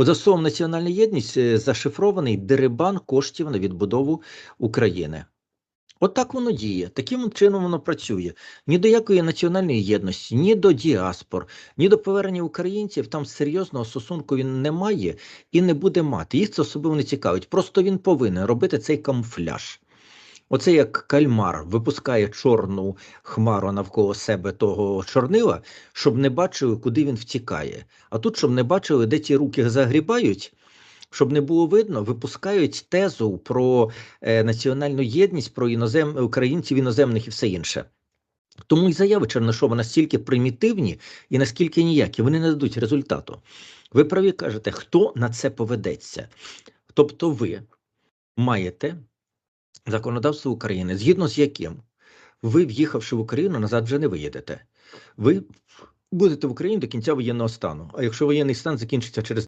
От за словом національна єдність е, зашифрований дерибан коштів на відбудову України. От так воно діє, таким чином воно працює. Ні до якої національної єдності, ні до діаспор, ні до повернення українців там серйозного стосунку він не має і не буде мати. Їх це особливо не цікавить. Просто він повинен робити цей камуфляж. Оце як кальмар випускає чорну хмару навколо себе того чорнила, щоб не бачили, куди він втікає. А тут, щоб не бачили, де ті руки загрібають, щоб не було видно, випускають тезу про е, національну єдність, про інозем... українців, іноземних і все інше. Тому і заяви Чернишова настільки примітивні і наскільки ніякі, вони не дадуть результату. Ви праві кажете, хто на це поведеться? Тобто ви маєте законодавство України, згідно з яким ви, в'їхавши в Україну, назад вже не виїдете. Ви будете в Україні до кінця воєнного стану. А якщо воєнний стан закінчиться через